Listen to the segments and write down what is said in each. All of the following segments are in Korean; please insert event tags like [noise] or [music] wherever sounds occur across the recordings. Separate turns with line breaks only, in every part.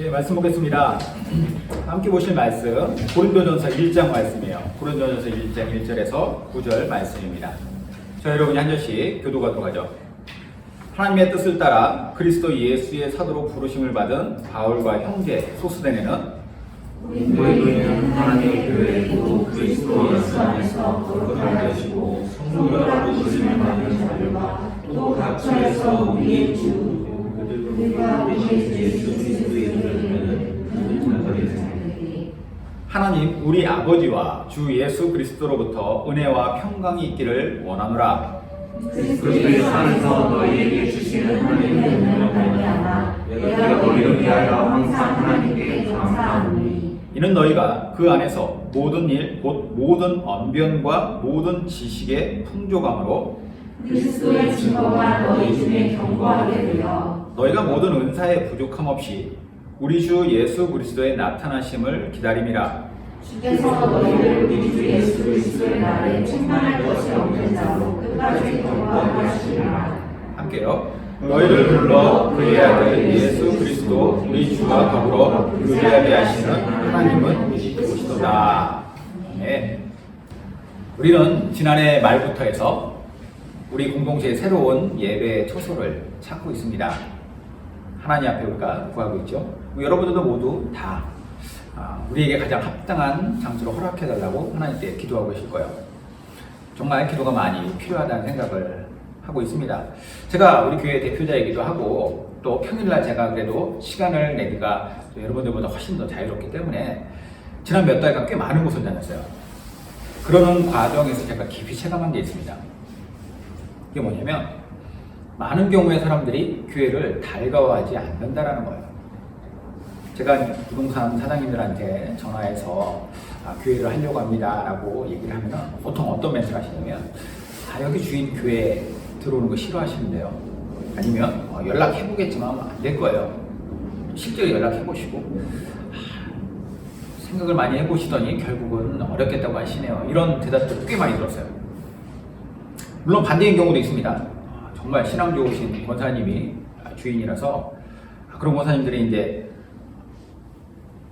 예, 말씀 보겠습니다. 함께 보실 말씀 고린도전서 1장 말씀이에요. 고린도전서 1장 1절에서 9절 말씀입니다. 자, 여러분이 한 절씩 교도하도록 하죠. 하나님의 뜻을 따라 그리스도 예수의 사도로 부르심을 받은 바울과 형제 소스데네는
너희는 하나님의 교회이고 그리스도 예수 안에서 거룩하게 하시고 성도라고 부르심을 받는 자들과 또 각처에서 우리의 주 그들과 우리 예수 그리스도의 이름을 전하게 되니
하나님 우리 아버지와 주 예수 그리스도로부터 은혜와 평강이 있기를 원하노라.
그리스도 안에서 너희에게 주시는 하나님의 은혜를 말미암아 내가 너희를 위하여 항상 하나님께 감사하노니
이는 너희가 그 안에서 모든 일, 곧 모든 언변과 모든 지식의 풍족함으로
그리스도의 증거가 너희 중에 견고하게 되어
너희가 모든 은사에 부족함 없이 우리 주 예수 그리스도의 나타나심을 기다림이라.
주께서 너희를 우리 주 예수 그리스도의 날에 충만할 것이 없는 자로 끝까지 견고하게 하시리라.
함께요. 너희를 불러 그의 아들 예수 그리스도 우리 주와 더불어 교제하게 하시는 하나님은 이시도시도다. 네. 우리는 지난해 말부터 해서 우리 공동체의 새로운 예배 초소를 찾고 있습니다. 하나님 앞에 우리가 구하고 있죠. 여러분들도 모두 다 아, 우리에게 가장 합당한 장소를 허락해달라고 하나님께 기도하고 계실 거예요. 정말 기도가 많이 필요하다는 생각을 하고 있습니다. 제가 우리 교회 대표자이기도 하고 또 평일날 제가 그래도 시간을 내기가 여러분들보다 훨씬 더 자유롭기 때문에 지난 몇 달간 꽤 많은 곳을 다녔어요. 그러는 과정에서 제가 깊이 체감한 게 있습니다. 이게 뭐냐면 많은 경우에 사람들이 교회를 달가워하지 않는다라는 거예요. 제가 부동산 사장님들한테 전화해서 아, 교회를 하려고 합니다라고 얘기를 하면 보통 어떤 멘트를 하시냐면 아 여기 주인 교회 들어오는 거 싫어하시는데요. 아니면 어, 연락해 보겠지만 안 될 거예요. 실제로 연락해 보시고 아, 생각을 많이 해보시더니 결국은 어렵겠다고 하시네요. 이런 대답들을 꽤 많이 들었어요. 물론 반대인 경우도 있습니다. 아, 정말 신앙 좋으신 권사님이 주인이라서 아, 그런 권사님들이 이제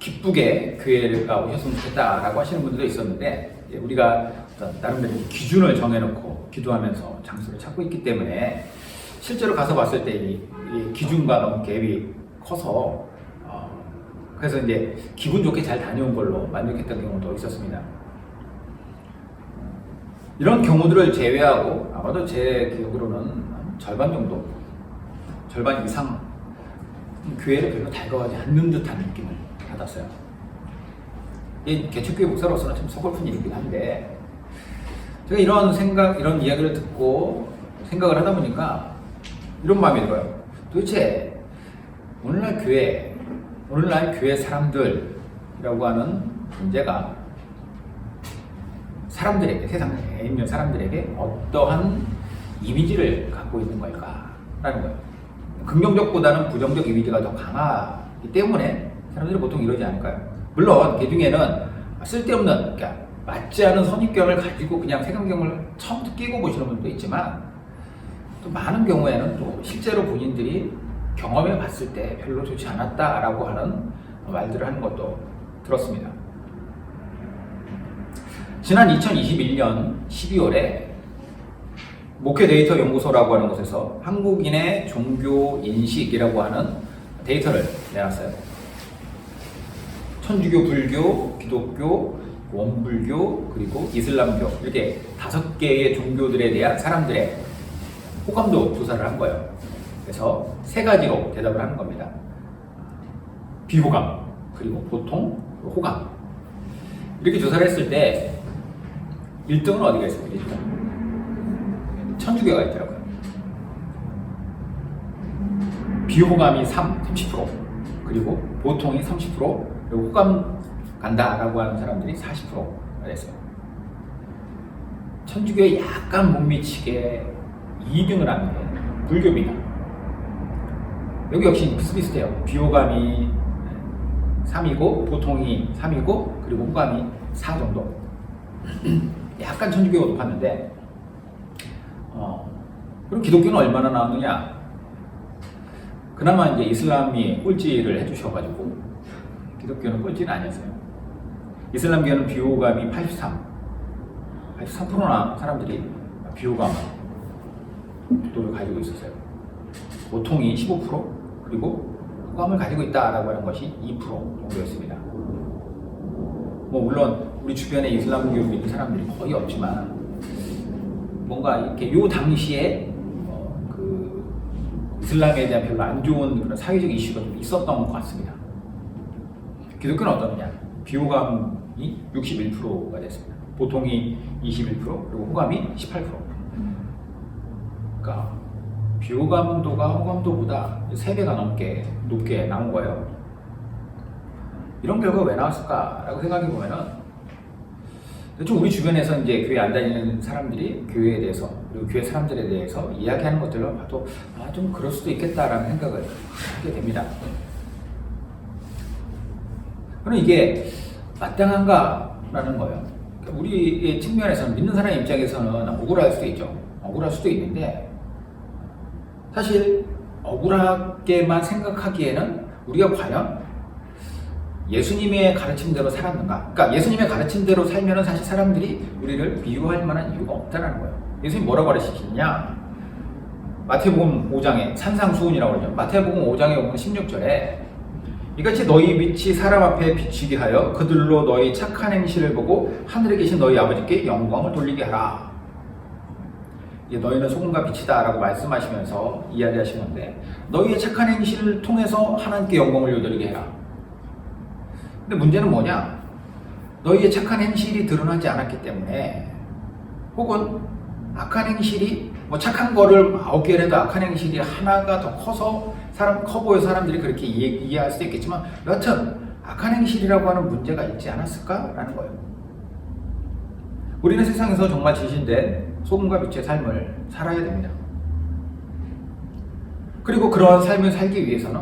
기쁘게 교회가 오셨으면 좋겠다라고 하시는 분들도 있었는데 우리가 나름대로 기준을 정해놓고 기도하면서 장소를 찾고 있기 때문에 실제로 가서 봤을 때 이 기준과 너무 갭이 커서 어, 그래서 이제 기분 좋게 잘 다녀온 걸로 만족했던 경우도 있었습니다. 이런 경우들을 제외하고 아마도 제 기억으로는 한 절반 정도, 절반 이상 교회를 별로 달가워하지 않는 듯한 느낌을 받았어요. 이 개척교회 목사로서는 참 서글픈 일이긴 한데 제가 이런 생각, 이런 이야기를 듣고 생각을 하다 보니까 이런 마음이 들어요. 도대체 오늘날 교회, 오늘날 교회 사람들이라고 하는 문제가 사람들에게, 세상에 있는 사람들에게 어떠한 이미지를 갖고 있는 걸까라는 거예요. 긍정적보다는 부정적 이미지가 더 강하기 때문에 사람들이 보통 이러지 않을까요? 물론 그 중에는 쓸데없는 그러니까 맞지 않은 선입견을 가지고 그냥 색안경을 처음부터 끼고 보시는 분도 있지만 또 많은 경우에는 또 실제로 본인들이 경험해 봤을 때 별로 좋지 않았다라고 하는 말들을 하는 것도 들었습니다. 지난 2021년 12월에 목회 데이터 연구소라고 하는 곳에서 한국인의 종교 인식이라고 하는 데이터를 내놨어요. 천주교, 불교, 기독교, 원불교, 그리고 이슬람교 이렇게 다섯 개의 종교들에 대한 사람들의 호감도 조사를 한 거예요. 그래서 세 가지로 대답을 하는 겁니다. 비호감, 그리고 보통, 호감. 이렇게 조사를 했을 때 1등은 어디가 있어요? 1등. 천주교가 있더라고요. 비호감이 3, 30%, 그리고 보통이 30%, 그리고 호감 간다라고 하는 사람들이 40%가 됐어요. 천주교에 약간 못 미치게 2등을 하는 게 불교입니다. 여기 역시 비슷비슷해요. 비호감이 3이고, 보통이 3이고, 그리고 호감이 4 정도. [clears throat] 약간 천주교가 높았는데, 어, 그럼 기독교는 얼마나 나왔느냐? 그나마 이제 이슬람이 꼴찌를 해주셔가지고 기독교는 꼴찌는 아니었어요. 이슬람교는 비호감이 83, 83%나 사람들이 비호감 도를 가지고 있었어요. 보통이 15% 그리고 호감을 가지고 있다라고 하는 것이 2% 정도였습니다. 뭐 물론 우리 주변에 이슬람교 믿는 사람들이 거의 없지만 뭔가 이렇게 요 당시에 어, 그 이슬람에 대한 별로 안 좋은 그런 사회적 이슈가 좀 있었던 것 같습니다. 기독교는 어떠느냐? 비호감이 61%가 됐습니다. 보통이 21% 그리고 호감이 18%. 그러니까 비호감도가 호감도보다 3배가 넘게 높게 나온 거예요. 이런 결과가 왜 나왔을까라고 생각해 보면은 좀 우리 주변에서 이제 교회 안 다니는 사람들이 교회에 대해서 그리고 교회 사람들에 대해서 이야기하는 것들을 봐도 아 좀 그럴 수도 있겠다라는 생각을 하게 됩니다. 그럼 이게 마땅한가라는 거예요. 그러니까 우리의 측면에서는 믿는 사람 입장에서는 억울할 수도 있죠. 억울할 수도 있는데 사실 억울하게만 생각하기에는 우리가 과연 예수님의 가르침대로 살았는가? 그러니까 예수님의 가르침대로 살면은 사실 사람들이 우리를 비유할 만한 이유가 없다는 거예요. 예수님 뭐라고 가르치시냐? 마태복음 5장에 산상수훈이라고 그러죠. 마태복음 5장에 보면 16절에 이같이 너희 빛이 사람 앞에 비치게 하여 그들로 너희 착한 행실을 보고 하늘에 계신 너희 아버지께 영광을 돌리게 하라. 이제 너희는 소금과 빛이다라고 말씀하시면서 이야기하신 건데 너희의 착한 행실을 통해서 하나님께 영광을 돌리게 해라. 근데 문제는 뭐냐? 너희의 착한 행실이 드러나지 않았기 때문에 혹은 악한 행실이 뭐 착한 거를 아홉 개를 해도 악한 행실이 하나가 더 커서 사람 커 보여 사람들이 그렇게 이해, 수도 있겠지만 여하튼 악한 행실이라고 하는 문제가 있지 않았을까라는 거예요. 우리는 세상에서 정말 진실된 소금과 빛의 삶을 살아야 됩니다. 그리고 그러한 삶을 살기 위해서는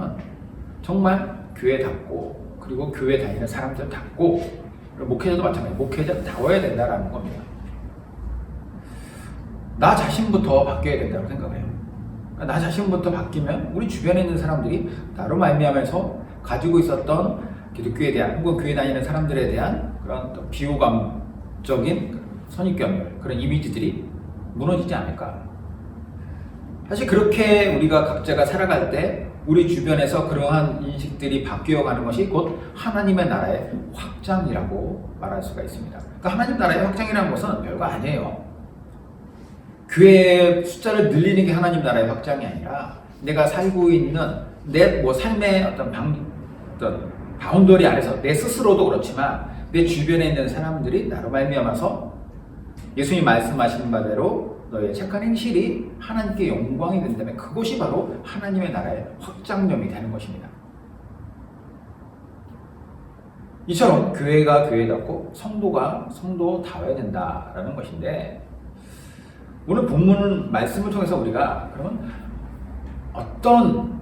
정말 교회답고 그리고 교회 다니는 사람들답고 목회자도 마찬가지 목회자다워야 된다라는 겁니다. 나 자신부터 바뀌어야 된다고 생각해요. 그러니까 나 자신부터 바뀌면 우리 주변에 있는 사람들이 나로 말미암아서 가지고 있었던 기독교에 대한 혹은 교회 다니는 사람들에 대한 그런 비호감적인 선입견 그런 이미지들이 무너지지 않을까. 사실 그렇게 우리가 각자가 살아갈 때 우리 주변에서 그러한 인식들이 바뀌어 가는 것이 곧 하나님의 나라의 확장이라고 말할 수가 있습니다. 그러니까 하나님 나라의 확장이라는 것은 별거 아니에요. 교회의 숫자를 늘리는 게 하나님 나라의 확장이 아니라 내가 살고 있는 내 뭐 삶의 어떤 방, 어떤 바운더리 안에서 내 스스로도 그렇지만 내 주변에 있는 사람들이 나로 말미암아서 예수님 말씀하시는 바대로 너의 착한 행실이 하나님께 영광이 된다면 그것이 바로 하나님의 나라의 확장점이 되는 것입니다. 이처럼 교회가 교회답고 성도가 성도다워야 된다라는 것인데 오늘 본문 말씀을 통해서 우리가 그러면 어떤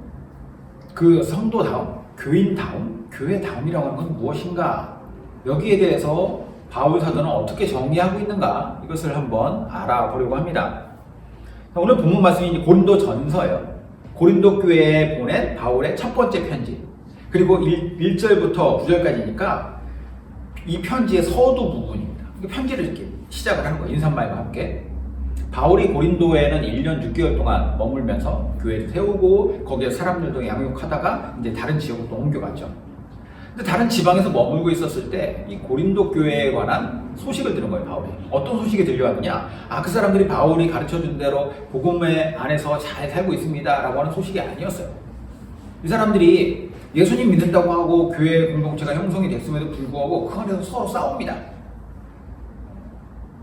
그 성도다움, 교인다움, 교회다움이라고 하는 것은 무엇인가? 여기에 대해서 바울 사도는 어떻게 정리하고 있는가? 이것을 한번 알아보려고 합니다. 오늘 본문 말씀이 고린도 전서예요. 고린도 교회에 보낸 바울의 첫 번째 편지. 그리고 1, 절부터 9절까지니까 이 편지의 서두 부분입니다. 편지를 이렇게 시작을 하는 거예요. 인사말과 함께. 바울이 고린도에는 1년 6개월 동안 머물면서 교회를 세우고 거기에 사람들도 양육하다가 이제 다른 지역으로 또 옮겨갔죠. 근데 다른 지방에서 머물고 있었을 때 이 고린도 교회에 관한 소식을 들은 거예요, 바울이. 어떤 소식이 들려왔느냐? 아, 그 사람들이 바울이 가르쳐 준 대로 복음의 안에서 잘 살고 있습니다라고 하는 소식이 아니었어요. 이 사람들이 예수님 믿는다고 하고 교회 공동체가 형성이 됐음에도 불구하고 그 안에서 서로 싸웁니다.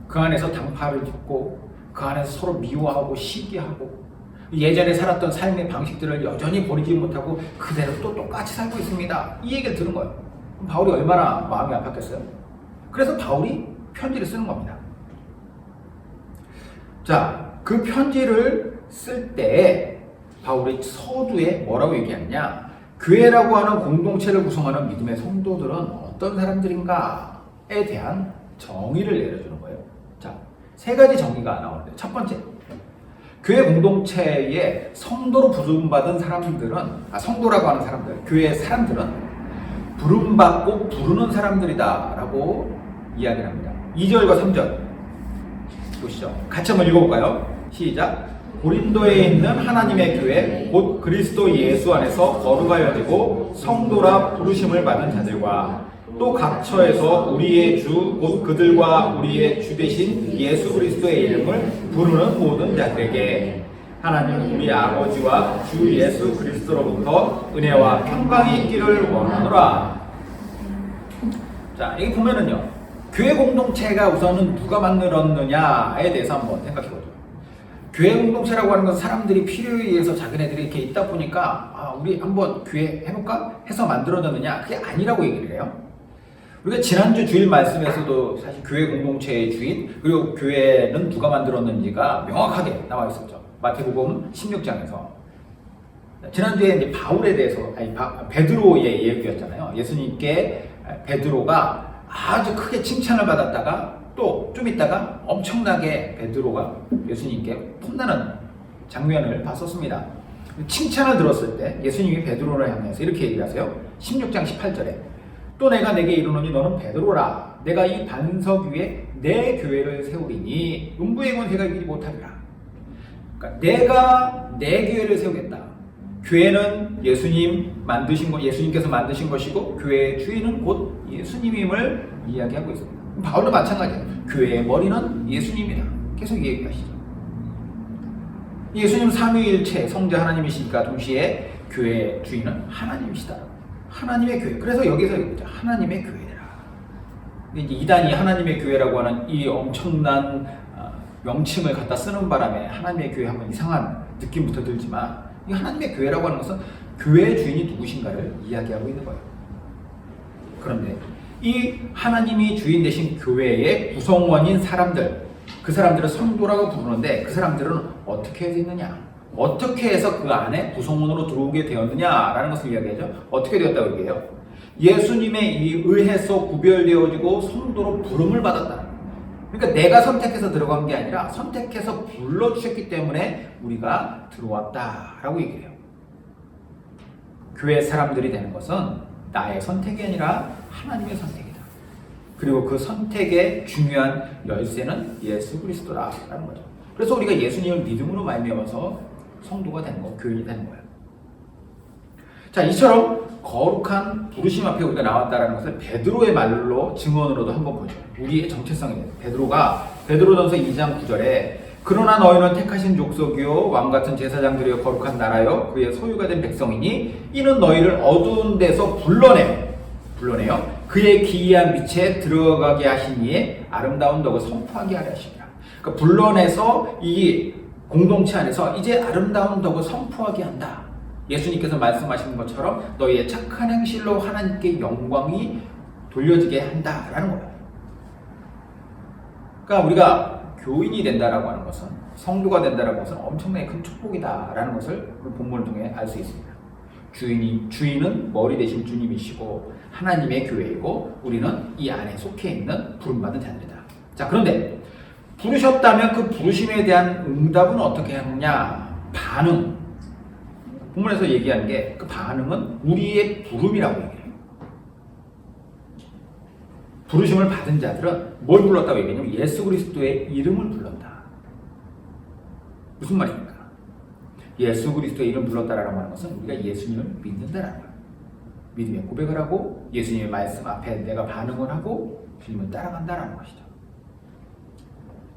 그 안에서 당파를 짓고 그 안에서 서로 미워하고 시기하고 예전에 살았던 삶의 방식들을 여전히 버리지 못하고 그대로 또 똑같이 살고 있습니다. 이 얘기를 들은 거예요. 바울이 얼마나 마음이 아팠겠어요? 그래서 바울이 편지를 쓰는 겁니다. 자, 그 편지를 쓸 때 바울이 서두에 뭐라고 얘기하느냐? 교회라고 하는 공동체를 구성하는 믿음의 성도들은 어떤 사람들인가에 대한 정의를 거예요. 자, 세 가지 정의가 나오는데 첫 번째, 교회 공동체에 성도로 부름받은 사람들은 아 성도라고 하는 사람들, 교회 사람들은 부름받고 부르는 사람들이다라고 이야기를 합니다. 2절과 3절 보시죠. 같이 한번 읽어볼까요? 시작. 고린도에 있는 하나님의 교회 곧 그리스도 예수 안에서 거룩하여지고 성도라 부르심을 받은 자들과 또 각처에서 우리의 주 곧 그들과 우리의 주 되신 예수 그리스도의 이름을 부르는 모든 자들에게 하나님 우리 아버지와 주 예수 그리스도로부터 은혜와 평강이 있기를 원하노라. 자, 여기 보면은요. 교회 공동체가 우선은 누가 만들었느냐에 대해서 한번 생각해 보죠. 교회 공동체라고 하는 건 사람들이 필요에 의해서 자기네들이 이렇게 있다 보니까 아, 우리 한번 교회 해볼까 해서 만들어졌느냐 그게 아니라고 얘기를 해요. 우리가 지난주 주일 말씀에서도 사실 교회 공동체의 주인 그리고 교회는 누가 만들었는지가 명확하게 나와 있었죠. 마태복음 16장에서 지난주에 이제 바울에 대해서 아니 바, 베드로의 얘기였잖아요. 예수님께 베드로가 아주 크게 칭찬을 받았다가 또 좀 있다가 엄청나게 베드로가 예수님께 폼나는 장면을 봤었습니다. 칭찬을 들었을 때 예수님이 베드로를 향해서 이렇게 얘기를 하세요. 16장 18절에 또 내가 내게 이르노니 너는 베드로라 내가 이 반석 위에 내 교회를 세우리니 음부의 권세가 이기지 못하리라. 그러니까 내가 내 교회를 세우겠다. 교회는 예수님 만드신 것, 예수님께서 만드신 것이고 교회의 주인은 곧 예수님임을 이야기하고 있습니다. 바울도 마찬가지예요. 교회의 머리는 예수님이다. 계속 얘기하시죠. 예수님 삼위일체 성자 하나님이시니까 동시에 교회의 주인은 하나님이시다. 하나님의 교회. 그래서 여기서 얘기죠. 하나님의 교회라. 이제 이단이 하나님의 교회라고 하는 이 엄청난 아, 명칭을 갖다 쓰는 바람에 하나님의 교회 하면 이상한 느낌부터 들지만 이 하나님의 교회라고 하는 것은 교회의 주인이 누구신가를 이야기하고 있는 거예요. 그런데 이 하나님이 주인 되신 교회의 구성원인 사람들, 그 사람들을 성도라고 부르는데 그 사람들은 어떻게 되어 있느냐? 어떻게 해서 그 안에 구성원으로 들어오게 되었느냐라는 것을 이야기하죠. 어떻게 되었다고 얘기해요? 예수님의 이 의해서 구별되어지고 성도로 부름을 거예요. 그러니까 내가 선택해서 들어간 게 아니라 선택해서 불러주셨기 때문에 우리가 들어왔다라고 얘기해요. 교회 사람들이 되는 것은 나의 선택이 아니라 하나님의 선택이다. 그리고 그 선택의 중요한 열쇠는 예수 그리스도라라는 거죠. 그래서 우리가 예수님을 믿음으로 말미암아서 성도가 되는 거, 교인이 되는 거예요. 자, 이처럼 거룩한 부르심 앞에 우리가 나왔다라는 것을 베드로의 말로 증언으로도 한번 보죠. 우리의 대해서. 베드로가 베드로전서 2장 9절에 그러나 너희는 택하신 족속이요 왕 같은 제사장들이요 거룩한 나라요 그의 소유가 된 백성이니 이는 너희를 어두운 데서 불러내 불러내요 그의 기이한 빛에 들어가게 이의 아름다운 덕을 선포하게 하려 하십니다. 그러니까 불러내서 이 공동체 안에서 이제 아름다운 덕을 선포하게 한다. 예수님께서 말씀하시는 것처럼 너희의 착한 행실로 하나님께 영광이 돌려지게 한다라는 거예요. 그러니까 우리가 교인이 된다라고 하는 것은 성도가 된다라는 것은 엄청나게 큰 축복이다라는 것을 본문을 통해 알 수 있습니다. 주인이 주인은 머리 대신 주님이시고 하나님의 교회이고 우리는 이 안에 속해 있는 부름받은 자들이다. 자 그런데 부르셨다면 그 부르심에 대한 응답은 어떻게 하느냐? 반응. 본문에서 얘기하는 게 그 반응은 우리의 부름이라고 얘기해요. 부르심을 받은 자들은 뭘 불렀다고 얘기하냐면 예수 그리스도의 이름을 불렀다. 무슨 말입니까? 예수 그리스도의 이름 불렀다라는 하는 것은 우리가 예수님을 믿는다라는 거예요. 믿음의 고백을 하고 예수님의 말씀 앞에 내가 반응을 하고 주님을 따라간다라는 것이죠.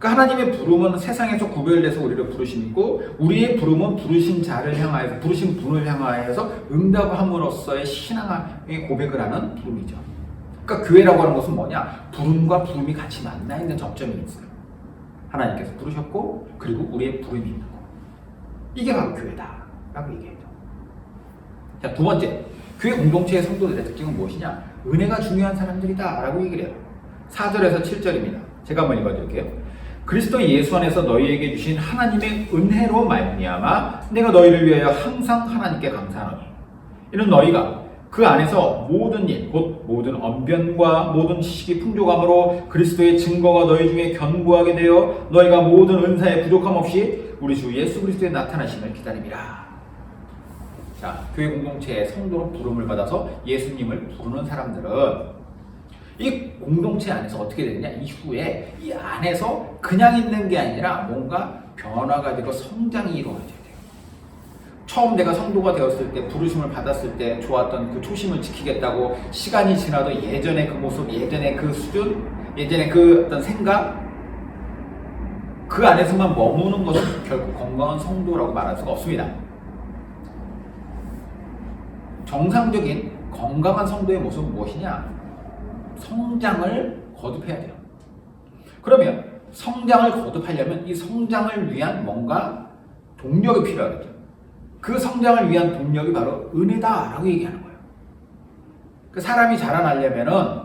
그러니까 하나님의 부름은 세상에서 구별돼서 우리를 부르시고 우리의 부름은 부르신 자를 향하여서 부르신 분을 향하여서 응답함으로써의 신앙의 고백을 하는 부름이죠. 그러니까 교회라고 하는 것은 뭐냐? 부름과 부름이 같이 만나 있는 접점이 있어요. 하나님께서 부르셨고 그리고 우리의 부름이 있는 거. 이게 바로 교회다 라고 얘기해요. 자, 두 번째. 교회 공동체의 성도들의 특징은 무엇이냐? 은혜가 중요한 사람들이다 라고 얘기를 해요. 4절에서 7절입니다. 제가 한번 읽어드릴게요. 그리스도 예수 안에서 너희에게 주신 하나님의 은혜로 말미암아 내가 너희를 위하여 항상 하나님께 감사하노니 이는 너희가 그 안에서 모든 일, 곧 모든 언변과 모든 지식이 풍족함으로 그리스도의 증거가 너희 중에 견고하게 되어 너희가 모든 은사에 부족함 없이 우리 주 예수 그리스도의 나타나심을 기다립니다. 자, 교회 공동체의 성도로 부름을 받아서 예수님을 부르는 사람들은 이 공동체 안에서 어떻게 되느냐 이후에 이 안에서 그냥 있는 게 아니라 뭔가 변화가 되고 성장이 이루어져야 돼요. 처음 내가 성도가 되었을 때 부르심을 받았을 때 좋았던 그 초심을 지키겠다고 시간이 지나도 예전의 그 모습, 예전의 그 수준, 예전의 그 어떤 생각 그 안에서만 머무는 것은 결국 건강한 성도라고 말할 수가 없습니다. 정상적인 건강한 성도의 모습은 무엇이냐? 성장을 거듭해야 돼요. 그러면 성장을 거듭하려면 이 성장을 위한 뭔가 동력이 필요하겠죠. 그 성장을 위한 동력이 바로 은혜다라고 얘기하는 거예요. 그 사람이 자라나려면은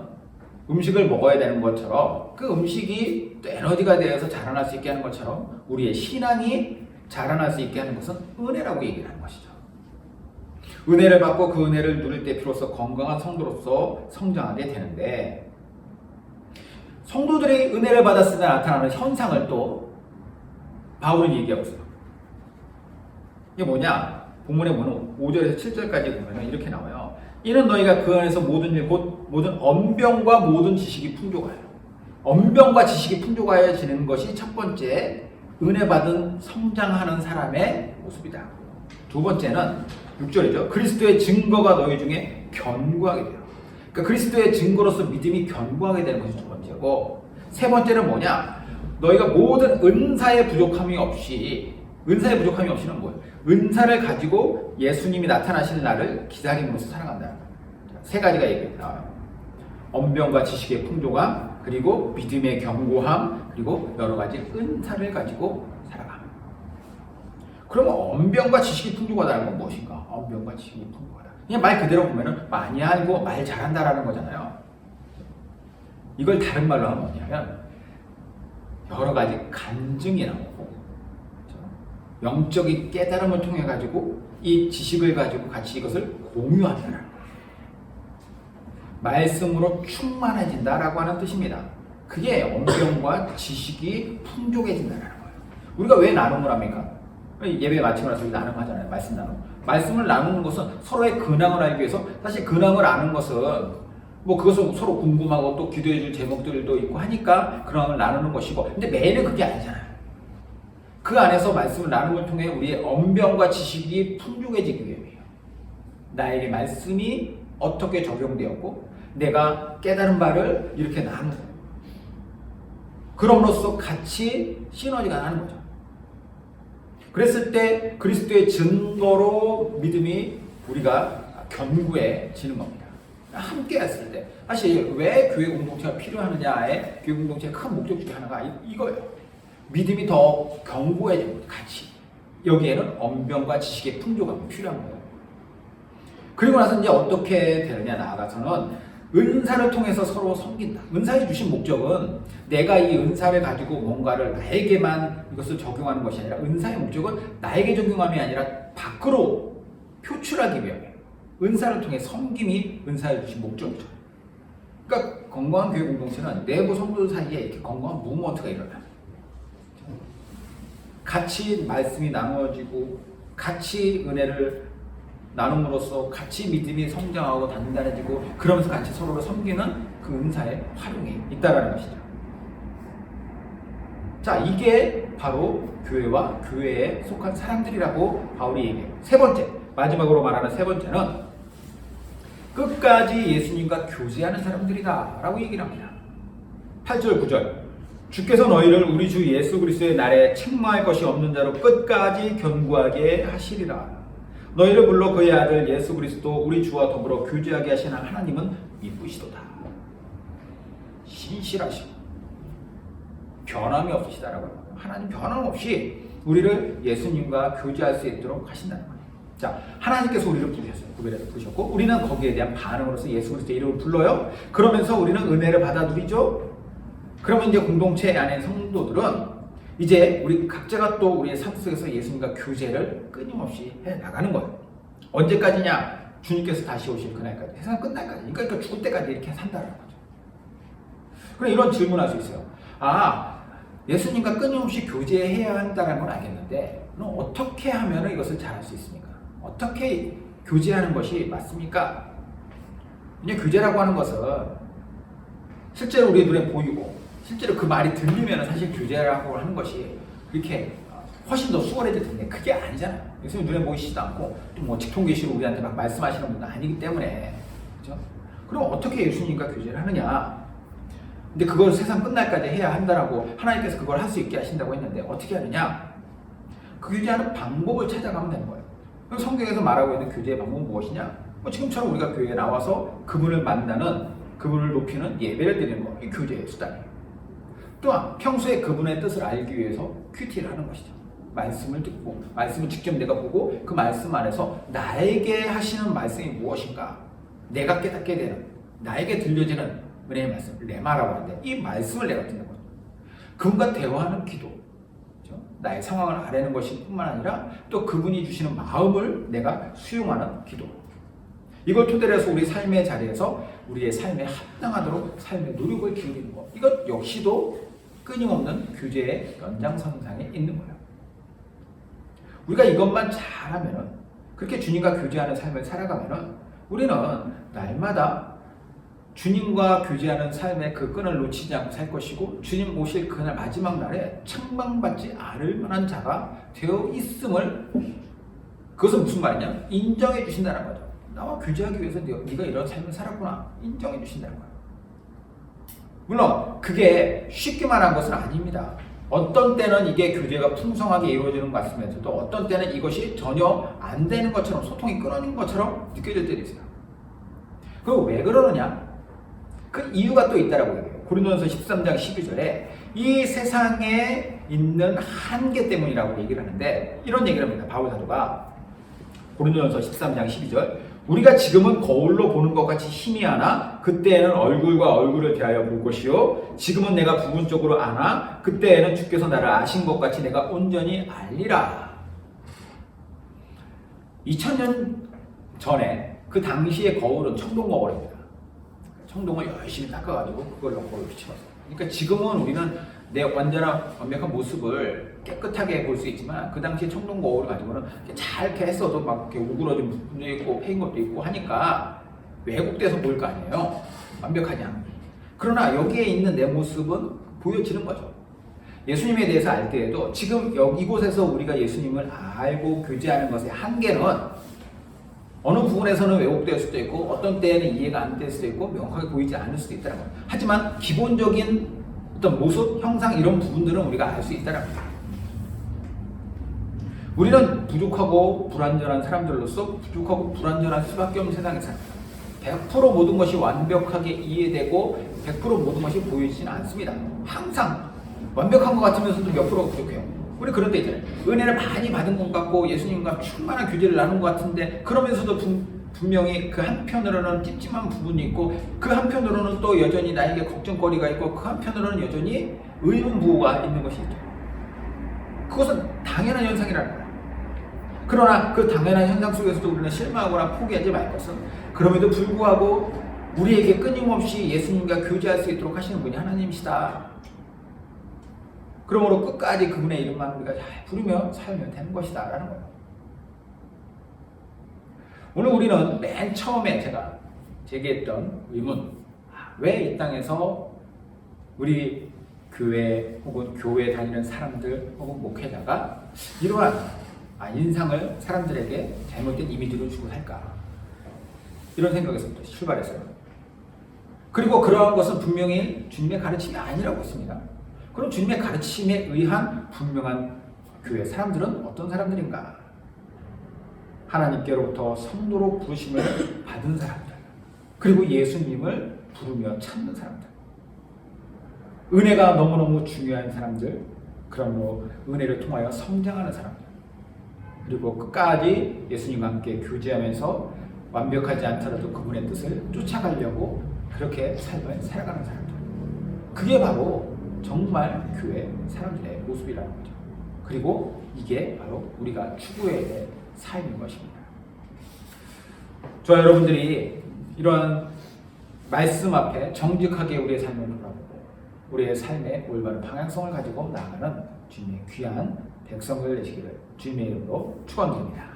음식을 먹어야 되는 것처럼 그 음식이 또 에너지가 되어서 자라날 수 있게 하는 것처럼 우리의 신앙이 자라날 수 있게 하는 것은 은혜라고 얘기를 하는 것이죠. 은혜를 받고 그 은혜를 누릴 때 비로소 건강한 성도로서 성장하게 되는데 성도들이 은혜를 받았을 때 나타나는 현상을 또 바울은 얘기하고 있어요. 이게 뭐냐? 본문에 보면 5절에서 7절까지 보면 이렇게 나와요. 이는 너희가 그 안에서 모든 일, 곧 모든 언병과 모든 지식이 풍족하여. 언병과 지식이 풍족하여지는 것이 첫 번째 은혜 받은 성장하는 사람의 모습이다. 두 번째는 6절이죠. 그리스도의 증거가 너희 중에 견고하게 돼요. 그러니까 그리스도의 증거로서 믿음이 견고하게 되는 것이 두 번째고 세 번째는 뭐냐? 너희가 모든 은사의 부족함이 없이 은사의 부족함이 없이는 뭐예요? 은사를 가지고 예수님이 나타나실 날을 기다림으로써 살아간다. 세 가지가 얘기 나와요. 언병과 지식의 풍족함, 그리고 믿음의 견고함, 그리고 여러 가지 은사를 가지고. 그러면 언병과 지식이 풍족하다는 건 무엇인가? 언병과 지식이 풍족하다. 그냥 말 그대로 보면은 많이 알고 말 잘한다라는 거잖아요. 이걸 다른 말로 하면 뭐냐면 여러 가지 간증이 나오고 그렇죠? 영적인 깨달음을 통해 가지고 이 지식을 가지고 같이 이것을 공유한다는. 말씀으로 충만해진다라고 하는 뜻입니다. 그게 언병과 지식이 풍족해진다는 거예요. 우리가 왜 나눔을 합니까? 예배 마치고 나서 우리 나눔하잖아요. 말씀 나눔. 말씀을 나누는 것은 서로의 근황을 알기 위해서 사실 근황을 아는 것은 뭐 그것은 서로 궁금하고 또 기도해 줄 제목들도 있고 하니까 근황을 나누는 것이고 근데 매일은 그게 아니잖아요. 그 안에서 말씀을 나눔을 통해 우리의 언병과 지식이 풍족해지기 위함이에요. 나에게 말씀이 어떻게 적용되었고 내가 깨달은 바를 이렇게 나누고 그럼으로써 같이 시너지가 나는 거죠. 그랬을 때 그리스도의 증거로 믿음이 우리가 견고해지는 겁니다. 함께 했을 때 사실 왜 교회 공동체가 필요하느냐의 교회 공동체의 큰 목적 중에 하나가 이- 이거예요. 믿음이 더 견고해지는 거죠. 같이 여기에는 언병과 지식의 풍족함이 필요한 거예요. 그리고 나서 이제 어떻게 되느냐 나아가서는 은사를 통해서 서로 섬긴다. 은사에 주신 목적은 내가 이 은사를 가지고 뭔가를 나에게만 이것을 적용하는 것이 아니라 은사의 목적은 나에게 적용함이 아니라 밖으로 표출하기 위함이에요. 은사를 통해 섬김이 은사에 주신 목적이죠. 그러니까 건강한 교회 공동체는 내부 성도들 사이에 이렇게 건강한 무브먼트가 일어나요. 같이 말씀이 나누어지고 같이 은혜를 나눔으로써 같이 믿음이 성장하고 단단해지고 그러면서 같이 서로를 섬기는 그 은사의 활용이 있다라는 것이죠. 자, 이게 바로 교회와 교회에 속한 사람들이라고 바울이 얘기해요. 세 번째, 마지막으로 말하는 세 번째는 끝까지 예수님과 교제하는 사람들이다 라고 얘기를 합니다. 8절, 9절. 주께서 너희를 우리 주 예수 그리스도의 날에 책망할 것이 없는 자로 끝까지 견고하게 하시리라. 너희를 불러 그의 아들 예수 그리스도 우리 주와 더불어 교제하게 하시는 하나님은 이쁘시도다. 신실하시고 변함이 없으시다라고 합니다. 하나님 변함없이 우리를 예수님과 교제할 수 있도록 하신다는 거예요. 자, 하나님께서 우리를 부르셨어요. 구별해서 부르셨고 우리는 거기에 대한 반응으로서 예수 그리스도의 이름을 불러요. 그러면서 우리는 은혜를 받아 누리죠. 그러면 이제 공동체 안에 성도들은 이제 우리 각자가 또 우리의 삶 속에서 예수님과 교제를 끊임없이 해 나가는 거예요. 언제까지냐? 주님께서 다시 오실 그날까지. 세상 끝날까지. 그러니까 죽을 때까지 이렇게 산다는 거죠. 그럼 이런 질문할 수 있어요. 아, 예수님과 끊임없이 교제해야 한다는 건 알겠는데 그럼 어떻게 하면 이것을 잘할 수 있습니까? 어떻게 교제하는 것이 맞습니까? 이제 교제라고 하는 것은 실제로 우리 눈에 보이고 실제로 그 말이 들리면 사실 교제라고 하는 것이 그렇게 훨씬 더 수월해질 텐데 그게 아니잖아요. 예수님 눈에 보이시지도 않고 또뭐 직통계시로 우리한테 막 말씀하시는 분은 아니기 때문에 그렇죠? 그럼 어떻게 예수님과 교제를 하느냐? 근데 그걸 세상 끝날까지 해야 한다라고 하나님께서 그걸 할 수 있게 하신다고 했는데 어떻게 하느냐? 그 교제하는 방법을 찾아가면 되는 거예요. 그럼 성경에서 말하고 있는 교제의 방법은 무엇이냐? 뭐 지금처럼 우리가 교회에 나와서 그분을 만나는 그분을 높이는 예배를 드리는 거, 이 교제의 수단이에요. 또한 평소에 그분의 뜻을 알기 위해서 큐티를 하는 것이죠. 말씀을 듣고 말씀을 직접 내가 보고 그 말씀 안에서 나에게 하시는 말씀이 무엇인가 내가 깨닫게 되는 나에게 들려지는 은혜의 말씀 레마라고 하는데 이 말씀을 내가 듣는 거죠. 그분과 대화하는 기도 그렇죠? 나의 상황을 아뢰는 것이 뿐만 아니라 또 그분이 주시는 마음을 내가 수용하는 기도 이걸 토대로 해서 우리 삶의 자리에서 우리의 삶에 합당하도록 삶의 노력을 기울이는 것 이것 역시도 끊임없는 교제의 연장선상에 있는 거예요. 우리가 이것만 잘하면은 그렇게 주님과 교제하는 삶을 살아가면은 우리는 날마다 주님과 교제하는 삶의 그 끈을 놓치지 않고 살 것이고 주님 오실 그날 마지막 날에 책망받지 않을 만한 자가 되어 있음을 그것은 무슨 말이냐? 인정해 주신다는 거죠. 나와 교제하기 위해서 네가, 이런 삶을 살았구나 인정해 주신다는 거예요. 물론 그게 쉽게 말한 것은 아닙니다. 어떤 때는 이게 교제가 풍성하게 이루어지는 것 같으면서도 어떤 때는 이것이 전혀 안 되는 것처럼 소통이 끊어진 것처럼 느껴질 때도 있어요. 그리고 왜 그러느냐? 그 이유가 또 있다라고 얘기해요. 고린도전서 13장 12절에 이 세상에 있는 한계 때문이라고 얘기를 하는데 이런 얘기를 합니다. 바울 사도가 고린도전서 13장 12절 우리가 지금은 거울로 보는 것 같이 희미하나 그때에는 얼굴과 얼굴을 대하여 볼 것이요. 지금은 내가 부분적으로 아나? 그때에는 주께서 나를 아신 것 같이 내가 온전히 알리라. 2000년 전에 그 당시의 거울은 청동 거울입니다. 청동을 열심히 닦아가지고 그걸로 거울을 비춰봤어요. 그러니까 지금은 우리는 내 완전한 완벽한 모습을 깨끗하게 볼 수 있지만 그 당시에 청동 거울을 가지고는 잘 이렇게 했어도 막 이렇게 우그러진 부분도 있고 패인 것도 있고 하니까 왜곡돼서 보일 거 아니에요. 완벽하지 않은. 그러나 여기에 있는 내 모습은 보여지는 거죠. 예수님에 대해서 알 때에도 지금 여기 이곳에서 우리가 예수님을 알고 교제하는 것의 한계는 어느 부분에서는 왜곡될 수도 있고 어떤 때에는 이해가 안 될 수도 있고 명확하게 보이지 않을 수도 있다는 거예요. 하지만 기본적인 어떤 모습, 형상 이런 부분들은 우리가 알 수 있다는 거예요. 우리는 부족하고 불완전한 사람들로서 부족하고 불완전한 수밖에 없는 세상에 삽니다. 100% 모든 것이 완벽하게 이해되고 100% 모든 것이 보이지는 않습니다. 항상 완벽한 것 같으면서도 몇 프로가 부족해요. 우리 그런 때 있잖아요. 은혜를 많이 받은 것 같고 예수님과 충만한 교제를 나눈 것 같은데 그러면서도 분, 분명히 그 한편으로는 찝찝한 부분이 있고 그 한편으로는 또 여전히 나에게 걱정거리가 있고 그 한편으로는 여전히 의문부호가 있는 것이 있죠. 그것은 당연한 현상이라는 거예요. 그러나 그 당연한 현상 속에서도 우리는 실망하거나 포기하지 말 것은 그럼에도 불구하고 우리에게 끊임없이 예수님과 교제할 수 있도록 하시는 분이 하나님이시다. 그러므로 끝까지 그분의 이름만 우리가 잘 부르며 살면 되는 것이다. 라는 거예요. 오늘 우리는 맨 처음에 제가 제기했던 의문, 아, 왜이 땅에서 우리 교회 혹은 교회 다니는 사람들 혹은 목회자가 이러한 아, 인상을 사람들에게 잘못된 이미지를 주고 살까? 이런 생각에서부터 출발했어요. 그리고 그러한 것은 분명히 주님의 가르침이 아니라고 했습니다. 그럼 주님의 가르침에 의한 분명한 교회 사람들은 어떤 사람들인가? 하나님께로부터 성도로 부르심을 받은 사람들, 그리고 예수님을 부르며 찾는 사람들. 은혜가 너무너무 중요한 사람들, 그러므로 은혜를 통하여 성장하는 사람들. 그리고 끝까지 예수님과 함께 교제하면서 완벽하지 않더라도 그분의 뜻을 쫓아가려고 그렇게 삶을 살아가는 사람들. 그게 바로 정말 교회 사람들의 모습이라는 거죠. 그리고 이게 바로 우리가 추구해야 될 삶인 것입니다. 저와 여러분들이 이러한 말씀 앞에 정직하게 우리의 삶을 돌아보고 우리의 삶의 올바른 방향성을 가지고 나아가는 주님의 귀한 백성들 되시기를 주님의 이름으로 축원드립니다.